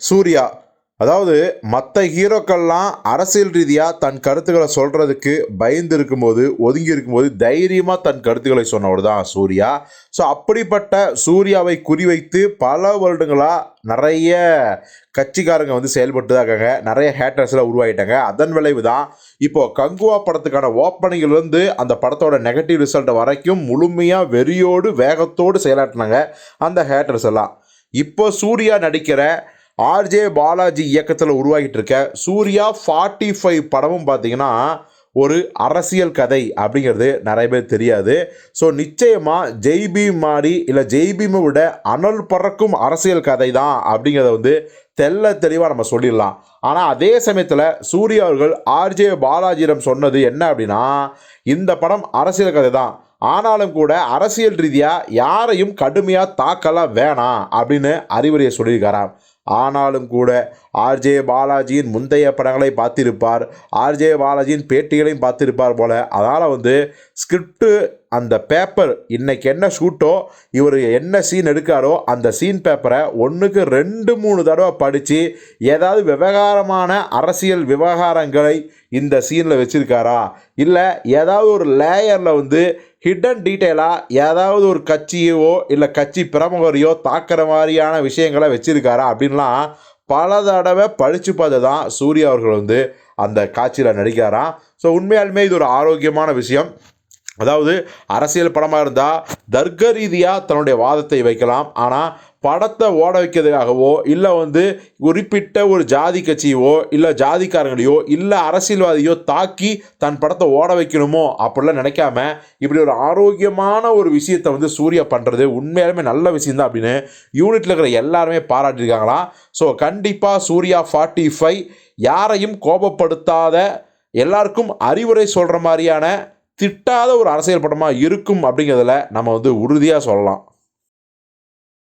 சூர்யா. அதாவது மற்ற ஹீரோக்கள்லாம் அரசியல் ரீதியாக தன் கருத்துக்களை சொல்கிறதுக்கு பயந்து இருக்கும்போது ஒதுங்கி இருக்கும்போது தைரியமாக தன் கருத்துக்களை சொன்னவர் தான் சூர்யா. ஸோ அப்படிப்பட்ட சூர்யாவை குறிவைத்து பல வருடங்களாக நிறைய கட்சிக்காரங்க வந்து செயல்பட்டு தான் இருக்காங்க. நிறைய ஹேட்டர்ஸ்லாம் உருவாகிட்டாங்க அதன் விளைவு தான் இப்போது கங்குவா படத்துக்கான ஓப்பனிங்லேருந்து அந்த படத்தோட நெகட்டிவ் ரிசல்ட் வரைக்கும் முழுமையாக வெறியோடு வேகத்தோடு செயலாற்றினாங்க அந்த ஹேட்டர்ஸ் எல்லாம். இப்போ சூர்யா நடிக்கிற ஆர்ஜே பாலாஜி இயக்கத்தில் உருவாகிட்டு இருக்க சூர்யா ஃபார்ட்டி ஃபைவ் படமும் பார்த்தீங்கன்னா ஒரு அரசியல் கதை அப்படிங்கிறது நிறைய பேர் தெரியாது. ஸோ நிச்சயமாக ஜெய்பீம் மாதிரி இல்லை ஜெய்பீமை விட அனல் பறக்கும் அரசியல் கதை தான் அப்படிங்கிறத வந்து தெல்ல தெளிவாக நம்ம சொல்லிடலாம். ஆனால் அதே சமயத்தில் சூர்யா அவர்கள் ஆர்ஜே பாலாஜியிடம் சொன்னது என்ன அப்படின்னா இந்த படம் அரசியல் கதை தான் ஆனாலும் கூட அரசியல் ரீதியாக யாரையும் கடுமையாக தாக்கலாம் வேணாம் அப்படின்னு அறிவுரையை சொல்லியிருக்காராம். ஆனாலும் கூட ஆர்ஜே பாலாஜியின் முந்தைய படங்களை பார்த்திருப்பார். ஆர்ஜே பாலாஜியின் பேட்டிகளையும் பார்த்திருப்பார் போல. அதனால் வந்து ஸ்கிரிப்டு அந்த பேப்பர் இன்னைக்கு என்ன ஷூட்டோ இவர் என்ன சீன் எடுக்காரோ அந்த சீன் பேப்பரை ஒன்றுக்கு ரெண்டு மூணு தடவை படித்து ஏதாவது விவகாரமான அரசியல் விவகாரங்களை இந்த சீனில் வச்சுருக்காரா? இல்லை ஏதாவது ஒரு லேயரில் வந்து ஹிடன் டீட்டெயிலாக ஏதாவது ஒரு கட்சியோ இல்லை கட்சி பிரமுகரையோ தாக்குற மாதிரியான விஷயங்களை வச்சுருக்காரா? அப்படின்லாம் பல தடவை படித்து பார்த்து தான் சூர்யா அவர்கள் வந்து அந்த காட்சியில் நடிக்காராம் ஸோ உண்மையாலுமே இது ஒரு ஆரோக்கியமான விஷயம். அதாவது அரசியல் படமாக இருந்தால் தர்க்க ரீதியாக தன்னுடைய வாதத்தை வைக்கலாம். ஆனால் படத்தை ஓட வைக்கிறதுக்காகவோ இல்லை வந்து குறிப்பிட்ட ஒரு ஜாதி கட்சியோ இல்லை ஜாதிக்காரங்களையோ இல்லை அரசியல்வாதியோ தாக்கி தன் படத்தை ஓட வைக்கணுமோ அப்படிலாம் நினைக்காம இப்படி ஒரு ஆரோக்கியமான ஒரு விஷயத்தை வந்து சூர்யா பண்ணுறது உண்மையாலுமே நல்ல விஷயம்தான் அப்படின்னு யூனிட்டில் இருக்கிற எல்லாருமே பாராட்டியிருக்காங்களாம் ஸோ கண்டிப்பாக சூர்யா ஃபார்ட்டி ஃபைவ் யாரையும் கோபப்படுத்தாத எல்லாருக்கும் அறிவுரை சொல்கிற மாதிரியான திட்டாத ஒரு அரசியல் படமாக இருக்கும் அப்படிங்கிறதுல நம்ம வந்து உறுதியாக சொல்லலாம்.